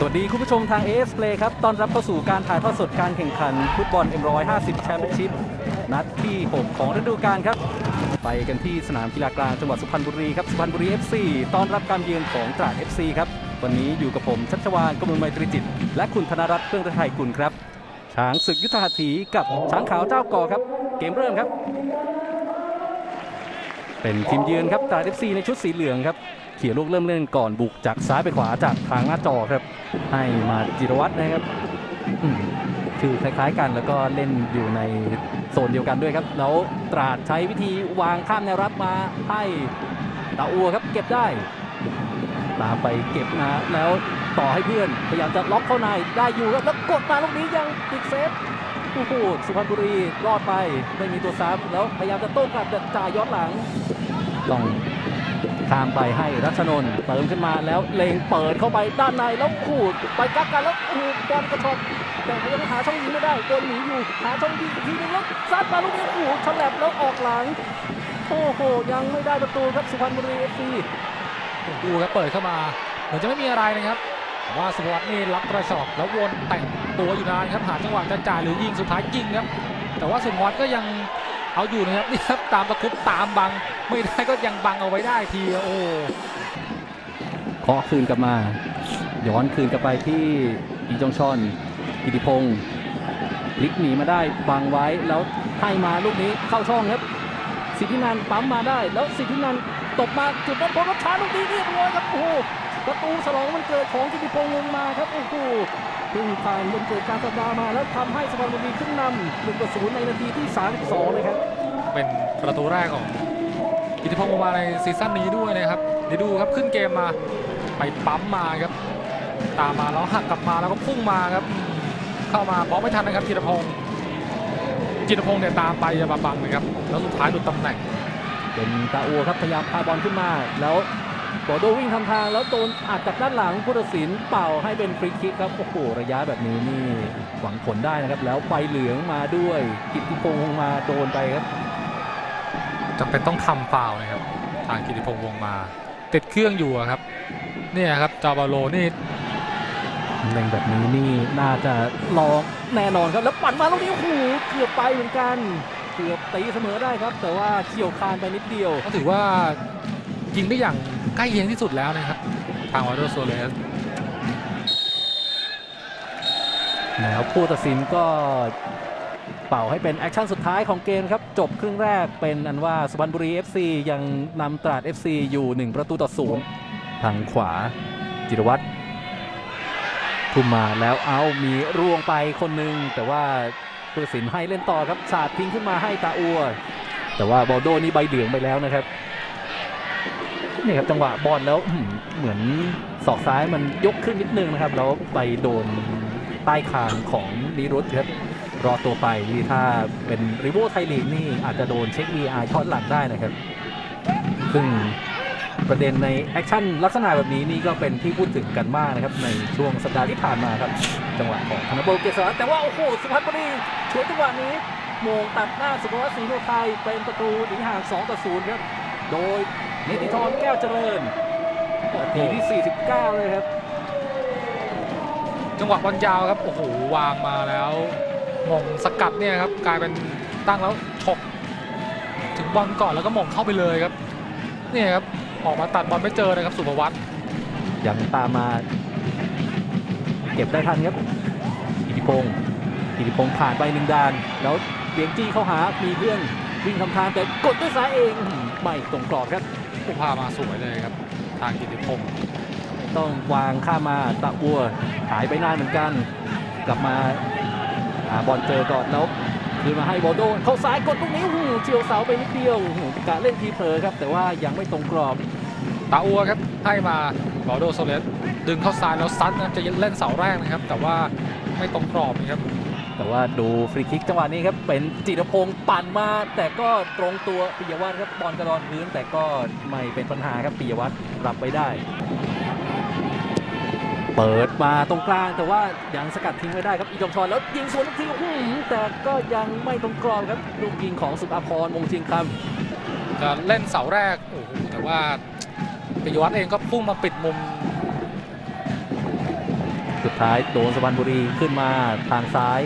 สวัสดีคุณผู้ชมทาง AS Play ครับ ต้อนรับเข้าสู่การถ่ายทอดสดการแข่งขันฟุตบอล M150 แชมเปี้ยนชิพนัดที่ 6 ของฤดูกาลครับ ไปกันที่สนามกีฬากลางจังหวัดสุพรรณบุรีครับ สุพรรณบุรี FC ต้อนรับการเยือนของตราด FC ครับ วันนี้อยู่กับผมชัชวานกมลไมตรีจิต และคุณธนรัตน์เครื่องไทยกุลครับ ช้างศึกยุทธหัตถีกับช้างขาวเจ้าก่อครับ เกมเริ่มครับ เป็นทีมเยือนครับตราด FC ในชุดสีเหลืองครับเขี่ยลูกเริ่มเล่นก่อนบุกจากซ้ายไปขวาจากทางหน้าจอครับ ให้มาจิรวัตรนะครับอือคล้ายๆกันแล้วก็เล่นอยู่ในโซนเดียวกันด้วยครับ แล้วตราดใช้วิธีวางข้ามแนวรับมาให้ตาอัวครับ เก็บได้ ตามไปเก็บนะแล้วต่อให้เพื่อนพยายามจะล็อกเข้าในได้อยู่ครับแล้วกดมาลูกนี้ยังติดเซฟ โอ้โหสุพรรณบุรีรอดไปไม่มีตัวซับแล้วพยายามจะโต้กลับแต่จ่ายย้อนหลังต้องข้ามไปให้รัชนนท์เติมขึ้นมาแล้วเลงเปิดเข้าไปด้านในแล้วขูดไปกักกันแล้วขูดบอลกระชอกแต่ยังหาช่องยิงไม่ได้โดนหนีอยู่หาช่องยิงอีกทีนึงแล้วซัดมาลูกนี้ขูดฉลับแล้วออกหลังโอ้โหยังไม่ได้ประตูครับสุพรรณบุรีเอฟซีดูครับเปิดเข้ามาเหมือนจะไม่มีอะไรนะครับ ว่าสุวัตนี่รับกระชอกแล้ววนแต่งตัวอยู่นานครับหาจังหวะจะจ่ายหรือยิงสุดท้ายยิงครับ แต่ว่าสุวัตก็ยังเอาอยู่นะครับนี่ครับตามตะคุบตามบัง ไม่ได้ก็ยังบังเอาไว้ได้ทีโอ้เคาะคืนกลับมา ย้อนคืนกลับไปที่อีจงชอนกิติพงศ์ลิกหนีมาได้บังไว้แล้วให้มาลูกนี้เข้าช่องครับสิทธินันปั๊มมาได้ แล้วสิทธินันตบมาจุดนั้นพลรถช้าลูกนี้เรียบร้อยครับโอ้ ประตูฉลองมันเกิดของกิติพงศ์ลงมาครับโอ้โหเพิ่งผ่านวันเกิดการสัปดาห์มาแล้วทำให้สุพรรณบุรีขึ้นนำหนึ่งต่อศูนย์ในนาทีที่ 32 เลยครับ เป็นประตูแรกของกิติพงศ์มาในซีซั่นนี้ด้วยนะครับเดี๋ยวดูครับขึ้นเกมมาไปปั๊มมาครับ ตามมาแล้วหักกลับมาแล้วก็พุ่งมาครับ เข้ามาบล็อกไม่ทันนะครับจิตรพงศ์จิตรพงศ์เนี่ยตามไปจะมาบังนะครับ แล้วสุดท้ายหลุดตำแหน่ง เป็นตาอัวครับพยายามพาบอลขึ้นมา แล้ว โบโดวิ่งทำทางแล้วโดนอัดจากด้านหลังผู้ตัดสินเป่าให้เป็นฟรีคิกครับโอ้โหระยะแบบนี้นี่หวังผลได้นะครับ แล้วใบเหลืองมาด้วยกิตติพงศ์มาโดนไปครับจำเป็นต้องทำฟาวล์นะครับ ทางกิติพงษ์วงมา ติดเครื่องอยู่อะครับเนี่ยครับจาบาโลนี่เล่นแบบนี้นี่น่าจะลองแน่นอนครับแล้วปั่นมาลูกนี้โอ้โหเกือบไปเหมือนกันเกือบตีเสมอได้ครับ แต่ว่าเฉียวคานไปนิดเดียวก็ถือว่ายิงได้อย่าง ใกล้เคียงที่สุดแล้วนะครับ ทางวอร์โซเลสแล้วผู้ตัดสินก็เป่าให้เป็นแอคชั่นสุดท้ายของเกมครับ จบครึ่งแรกเป็นอันว่าสุพรรณบุรี FC ยังนำตราด FC อยู่ 1 ประตูต่อศูนย์ทางขวาจิรวัตรทุ่มมาแล้วเอามีร่วงไปคนหนึ่งแต่ว่าผู้ตัดสินให้เล่นต่อครับสาดทิ้งขึ้นมาให้ตาอัวแต่ว่าบอลโดนี่ใบเหลืองไปแล้วนะครับ นี่ครับจังหวะบอลแล้วเหมือนศอกซ้ายมันยกขึ้นนิดนึงนะครับ แล้วไปโดนใต้คางของลีรุตครับรอตัวไปนี่ถ้าเป็นริโวไทยลีกนี่อาจจะโดนเช็ค VR ช็อตหลังได้นะครับ ซึ่งประเด็นในแอคชั่นลักษณะแบบนี้นี่ก็เป็นที่พูดถึงกันมากนะครับ ในช่วงสัปดาห์ที่ผ่านมาครับ จังหวะของธนบุญเกษรแต่ว่า โอ้โห สุพรรณบุรีช่วยจังหวะนี้โมงตัดหน้าสุภวัฒน์ศรีโนไทยเป็นประตูหนีห่าง2ต่อ0ครับ โดยนิติธรแก้วเจริญนาทีที่ 49 เลยครับ จังหวะบอลยาวครับโอ้โหวางมาแล้วหม่งสกัดเนี่ยครับกลายเป็นตั้งแล้วฉกถึงบอลก่อนแล้วก็หม่งเข้าไปเลยครับเนี่ยครับออกมาตัดบอลไม่เจอนะครับสุภวัตยังตามมา เก็บได้ทันครับกิติพงศ์กิติพงศ์ผ่านไปหนึ่งดาน แล้วเบียงจี้เข้าหามีเพื่อนวิ่งทำทางแต่กดด้วยซ้ายเองอื้อหือ ไม่ตรงกรอบครับผู้พามาสวยเลยครับ ทางกิติพงศ์ต้องวางข้ามมาตะบัวหายไปนานเหมือนกัน กลับมาหาบอลเจอก่อนแล้วคืนมาให้โบโดเข้าซ้ายกดลูกนี้อื้อหือเฉียวเสาไปนิดเดียวอื้อหือกะเล่นทีเผลอครับ แต่ว่ายังไม่ตรงกรอบตาอัวครับให้มาบอโดโซเลสดึงเข้าซ้ายแล้วซัดนะครับจะเล่นเสาแรกนะครับ แต่ว่าไม่ตรงกรอบนะครับ แต่ว่าดูฟรีคิกจังหวะนี้ครับเป็นจิรพงศ์ปั่นมาแต่ก็ตรงตัวปิยวัฒน์ครับบอลกระดอนพื้นแต่ก็ไม่เป็นปัญหาครับปิยวัฒน์รับไปได้ เปิดมาตรงกลางแต่ว่ายังสกัดทิ้งไว้ได้ครับอีจอมชอนแล้วยิงสวนลูกทีอื้อหือแต่ก็ยังไม่ตรงกรอบครับลูกยิงของสุภาพรมงชิงคำจะเล่นเสาแรกโอ้โหแต่ว่าปิยวัฒน์เองก็พุ่งมาปิดมุมสุดท้ายโดนสุพรรณบุรีขึ้นมาทางซ้าย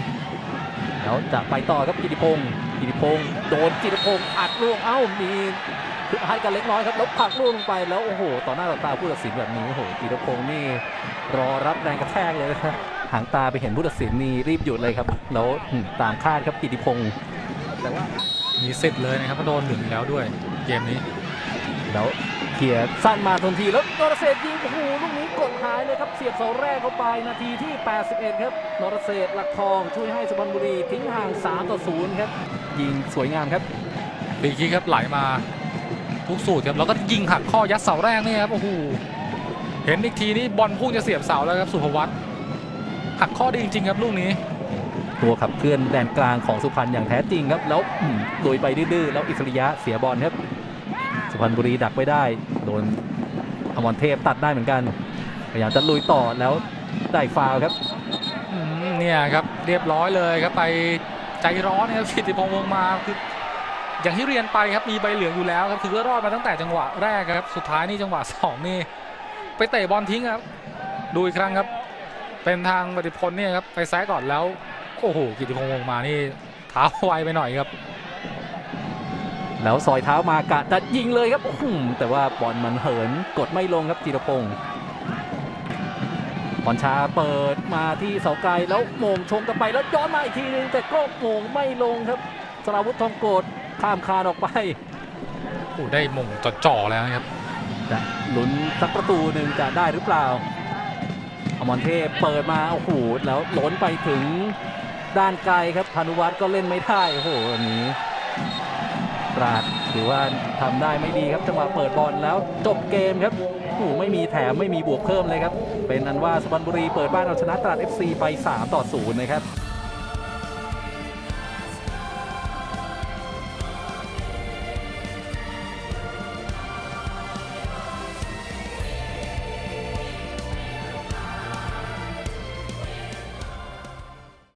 แล้วจะไปต่อครับกิติพงศ์กิติพงศ์โดนกิติพงศ์อัดลูกเอ้ามีคือให้กันเล็กน้อยครับแล้วผลักลูกลงไปแล้วโอ้โหต่อหน้าต่อตาผู้ตัดสินแบบนี้โอ้โหกิติพงศ์นี่รอรับแรงกระแทกเลยนะครับหางตาไปเห็นผู้ตัดสินนี่รีบหยุดเลยครับแล้วอืมตามคาดครับกิติพงศ์แต่ว่ามีสิทธิ์เลยนะครับเพราะโดนหนึ่งแล้วด้วยเกมนี้แล้ว เขี่ยสั้นมาทันทีแล้วนรเศรษฐ์ยิงโอ้โหลูกนี้กดหายเลยครับเสียบเสาแรกเข้าไปนาทีที่ 81 ครับนรเศรษฐ์หลักทองช่วยให้สุพรรณบุรีทิ้งห่าง 3 ต่อ 0 ครับ ยิงสวยงามครับฟรีคิกครับไหลมาทุกสูตรครับแล้วก็ยิงหักข้อยัดเสาแรกนี่ครับโอ้โหเห็นอีกทีนี่บอลพุ่งจะเสียบเสาแล้วครับสุภวัตหักข้อดีจริงๆครับลูกนี้ตัวขับเคลื่อนแดนกลางของสุพรรณอย่างแท้จริงครับ แล้วอืมโดยไปดื้อๆแล้วอิสริยะเสียบอลครับสุ พรรณบุรีดักไม่ได้ โดนอมรเทพตัดได้เหมือนกันพยายามจะลุยต่อแล้วได้ฟาวครับเนี่ยครับเรียบร้อยเลยครับไปใจร้อนนะครับกิติพงษ์วงมาคืออย่างที่เรียนไปครับมีใบเหลืองอยู่แล้วครับคือก็รอดมาตั้งแต่จังหวะแรกครับสุดท้ายนี่จังหวะสองนี่ไปเตะบอลทิ้งครับ ดูอีกครั้งครับ เป็นทางปฏิพลเนี่ยครับไปแซะก่อนแล้วโอ้โหกิติพงษ์วงมานี่เท้าไวไปหน่อยครับ แล้วซอยเท้ามากะจะยิงเลยครับอื้อหือแต่ว่าบอลมันเหินกดไม่ลงครับจีรพงศ์บอลช้าเปิดมาที่เสาไกลแล้วโมงชงกันไปแล้วย้อนมาอีกทีนึงแต่ก็โมงไม่ลงครับสราวุธทองโกดข้ามคานออกไปโอ้ได้มงจ่อๆแล้วนะครับจะลุ้นสักประตูหนึ่งจะได้หรือเปล่าอมรเทพเปิดมาโอ้โหแล้วล้นไปถึงด้านไกลครับพานุวัฒน์ก็เล่นไม่ได้โอ้โหอัน นี้ปราดถือว่าทำได้ไม่ดีครับจังหวะเปิดบอลแล้วจบเกมครับโอ้ไม่มีแถมไม่มีบวกเพิ่มเลยครับ เป็นอันว่าสุพรรณบุรีเปิดบ้านเอาชนะตราด FC ไป 3 ต่อ 0 นะครับ